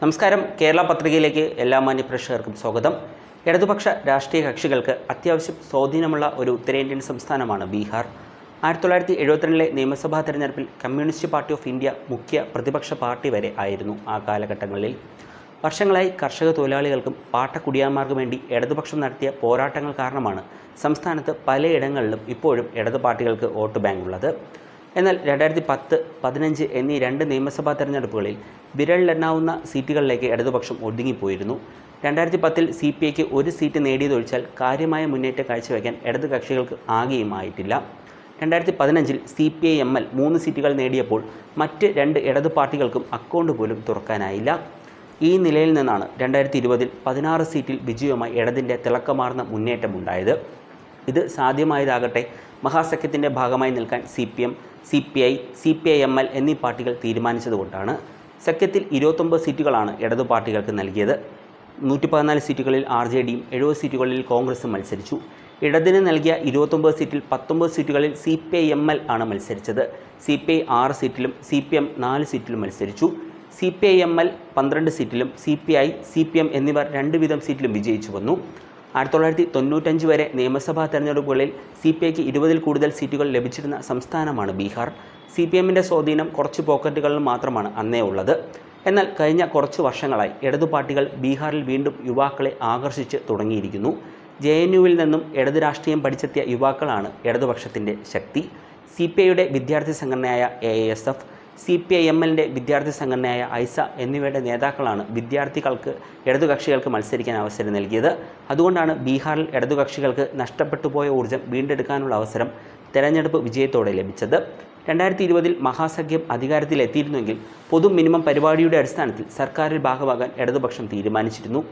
നമസ്കാരം. കേരള പത്രികയിലേക്ക് എല്ലാ മാന്യപ്രേക്ഷകർക്കും സ്വാഗതം. ഇടതുപക്ഷ രാഷ്ട്രീയ കക്ഷികൾക്ക് അത്യാവശ്യം സ്വാധീനമുള്ള ഒരു ഉത്തരേന്ത്യൻ സംസ്ഥാനമാണ് ബീഹാർ. ആയിരത്തി തൊള്ളായിരത്തി എഴുപത്തിരണ്ടിലെ നിയമസഭാ തെരഞ്ഞെടുപ്പിൽ കമ്മ്യൂണിസ്റ്റ് പാർട്ടി ഓഫ് ഇന്ത്യ മുഖ്യ പ്രതിപക്ഷ പാർട്ടി വരെ ആയിരുന്നു ആ കാലഘട്ടങ്ങളിൽ. വർഷങ്ങളായി കർഷക തൊഴിലാളികൾക്കും പാട്ടക്കുടിയാന്മാർക്കും വേണ്ടി ഇടതുപക്ഷം നടത്തിയ പോരാട്ടങ്ങൾ കാരണമാണ് സംസ്ഥാനത്ത് പലയിടങ്ങളിലും ഇപ്പോഴും ഇടതു പാർട്ടികൾക്ക് വോട്ട് ബാങ്ക് ഉള്ളത് എന്നാൽ രണ്ടായിരത്തി പത്ത് പതിനഞ്ച് എന്നീ രണ്ട് നിയമസഭാ തെരഞ്ഞെടുപ്പുകളിൽ വിരലിലെണ്ണാവുന്ന സീറ്റുകളിലേക്ക് ഇടതുപക്ഷം ഒതുങ്ങിപ്പോയിരുന്നു. രണ്ടായിരത്തി പത്തിൽ സി പി ഐക്ക് ഒരു സീറ്റ് നേടിയതൊഴിച്ചാൽ കാര്യമായ മുന്നേറ്റം കാഴ്ചവെക്കാൻ ഇടതു കക്ഷികൾക്ക് ആകെയുമായിട്ടില്ല. രണ്ടായിരത്തി പതിനഞ്ചിൽ C P I M L മൂന്ന് സീറ്റുകൾ നേടിയപ്പോൾ മറ്റ് രണ്ട് ഇടതു പാർട്ടികൾക്കും അക്കൗണ്ട് പോലും തുറക്കാനായില്ല. ഈ നിലയിൽ നിന്നാണ് രണ്ടായിരത്തി ഇരുപതിൽ പതിനാറ് സീറ്റിൽ വിജയവുമായി ഇടതിന്റെ തിളക്കമാർന്ന മുന്നേറ്റമുണ്ടായത്. ഇത് സാധ്യമായതാകട്ടെ. മഹാസഖ്യത്തിന്റെ ഭാഗമായി നിൽക്കാൻ C P M C P I C P I M L എന്നീ പാർട്ടികൾ തീരുമാനിച്ചതുകൊണ്ടാണ് സഖ്യത്തിൽ ഇരുപത്തൊമ്പത് സീറ്റുകളാണ് ഇടതു പാർട്ടികൾക്ക് നൽകിയത്. നൂറ്റി പതിനാല് സീറ്റുകളിൽ ആർ ജെ ഡിയും എഴുപത് സീറ്റുകളിൽ കോൺഗ്രസും മത്സരിച്ചു. ഇടതിന് നൽകിയ ഇരുപത്തൊമ്പത് സീറ്റിൽ പത്തൊമ്പത് സീറ്റുകളിൽ C P I M L ആണ് മത്സരിച്ചത്. സി പി ഐ ആറ് സീറ്റിലും സി പി എം നാല് സീറ്റിലും മത്സരിച്ചു. C P I M L പന്ത്രണ്ട് സീറ്റിലും C P I C P M എന്നിവർ രണ്ട് വീതം സീറ്റിലും വിജയിച്ചു വന്നു. ആയിരത്തി തൊള്ളായിരത്തി തൊണ്ണൂറ്റഞ്ച് വരെ നിയമസഭാ തെരഞ്ഞെടുപ്പുകളിൽ സി പി ഐക്ക് ഇരുപതിൽ കൂടുതൽ സീറ്റുകൾ ലഭിച്ചിരുന്ന സംസ്ഥാനമാണ് ബീഹാർ. സി പി എമ്മിന്റെ സ്വാധീനം കുറച്ച് പോക്കറ്റുകളിൽ മാത്രമാണ് അന്നേ ഉള്ളത്. എന്നാൽ കഴിഞ്ഞ കുറച്ച് വർഷങ്ങളായി ഇടതു പാർട്ടികൾ ബീഹാറിൽ വീണ്ടും യുവാക്കളെ ആകർഷിച്ച് തുടങ്ങിയിരിക്കുന്നു. ജെ എൻ യുവിൽ നിന്നും ഇടതു രാഷ്ട്രീയം പഠിച്ചെത്തിയ യുവാക്കളാണ് ഇടതുപക്ഷത്തിന്റെ ശക്തി. സി പി ഐയുടെ വിദ്യാർത്ഥി സംഘടനയായ A S F C P I M എല്ലിന്റെ വിദ്യാർത്ഥി സംഘടനയായ ഐസ എന്നിവയുടെ നേതാക്കളാണ് വിദ്യാർത്ഥികൾക്ക് ഇടതുകക്ഷികൾക്ക് മത്സരിക്കാൻ അവസരം നൽകിയത്. അതുകൊണ്ടാണ് ബീഹാറിൽ ഇടതുകക്ഷികൾക്ക് നഷ്ടപ്പെട്ടു പോയ ഊർജം വീണ്ടെടുക്കാനുള്ള അവസരം തെരഞ്ഞെടുപ്പ് വിജയത്തോടെ ലഭിച്ചത്. രണ്ടായിരത്തി ഇരുപതിൽ മഹാസഖ്യം അധികാരത്തിലെത്തിയിരുന്നെങ്കിൽ പൊതു മിനിമം പരിപാടിയുടെ അടിസ്ഥാനത്തിൽ സർക്കാരിൽ ഭാഗമാകാൻ ഇടതുപക്ഷം തീരുമാനിച്ചിരുന്നു.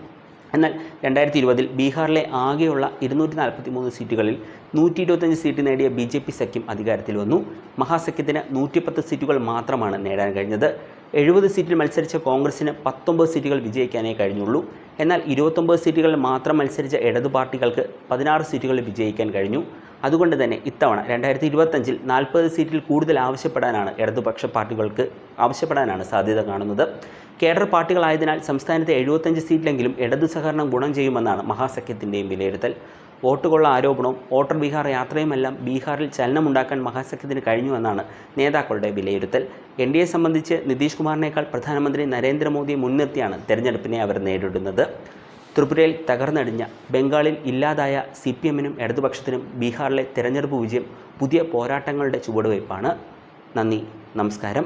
എന്നാൽ രണ്ടായിരത്തി ഇരുപതിൽ ബീഹാറിലെ ആകെയുള്ള ഇരുന്നൂറ്റി നാൽപ്പത്തി മൂന്ന് സീറ്റുകളിൽ നൂറ്റി ഇരുപത്തഞ്ച് സീറ്റ് നേടിയ ബി ജെ പി സഖ്യം അധികാരത്തിൽ വന്നു. മഹാസഖ്യത്തിന് നൂറ്റിപ്പത്ത് സീറ്റുകൾ മാത്രമാണ് നേടാൻ കഴിഞ്ഞത്. എഴുപത് സീറ്റിൽ മത്സരിച്ച കോൺഗ്രസിന് പത്തൊമ്പത് സീറ്റുകൾ വിജയിക്കാനേ കഴിഞ്ഞുള്ളൂ. എന്നാൽ ഇരുപത്തൊമ്പത് സീറ്റുകളിൽ മാത്രം മത്സരിച്ച ഇടതു പാർട്ടികൾക്ക് പതിനാറ് സീറ്റുകളിൽ വിജയിക്കാൻ കഴിഞ്ഞു. അതുകൊണ്ട് തന്നെ ഇത്തവണ രണ്ടായിരത്തി ഇരുപത്തഞ്ചിൽ നാൽപ്പത് സീറ്റിൽ കൂടുതൽ ആവശ്യപ്പെടാനാണ് ഇടതുപക്ഷ പാർട്ടികൾക്ക് ആവശ്യപ്പെടാനാണ് സാധ്യത കാണുന്നത്. കേഡർ പാർട്ടികളായതിനാൽ സംസ്ഥാനത്തെ എഴുപത്തഞ്ച് സീറ്റിലെങ്കിലും ഇടതു സഹകരണം ഗുണം ചെയ്യുമെന്നാണ് മഹാസഖ്യത്തിന്റെയും വിലയിരുത്തൽ. വോട്ടുകൊള്ള ആരോപണവും വോട്ടർ ബീഹാർ യാത്രയുമെല്ലാം ബീഹാറിൽ ചലനമുണ്ടാക്കാൻ മഹാസഖ്യത്തിന് കഴിഞ്ഞുവെന്നാണ് നേതാക്കളുടെ വിലയിരുത്തൽ. എൻ ഡി എ സംബന്ധിച്ച് നിതീഷ് കുമാറിനേക്കാൾ പ്രധാനമന്ത്രി നരേന്ദ്രമോദിയെ മുൻനിർത്തിയാണ് തെരഞ്ഞെടുപ്പിനെ അവർ നേരിടുന്നത്. ത്രിപുരയിൽ തകർന്നടിഞ്ഞ ബംഗാളിൽ ഇല്ലാതായ സി പി എമ്മിനും ഇടതുപക്ഷത്തിനും ബീഹാറിലെ തെരഞ്ഞെടുപ്പ് വിജയം പുതിയ പോരാട്ടങ്ങളുടെ ചുവടുവയ്പ്പാണ്. നന്ദി നമസ്കാരം.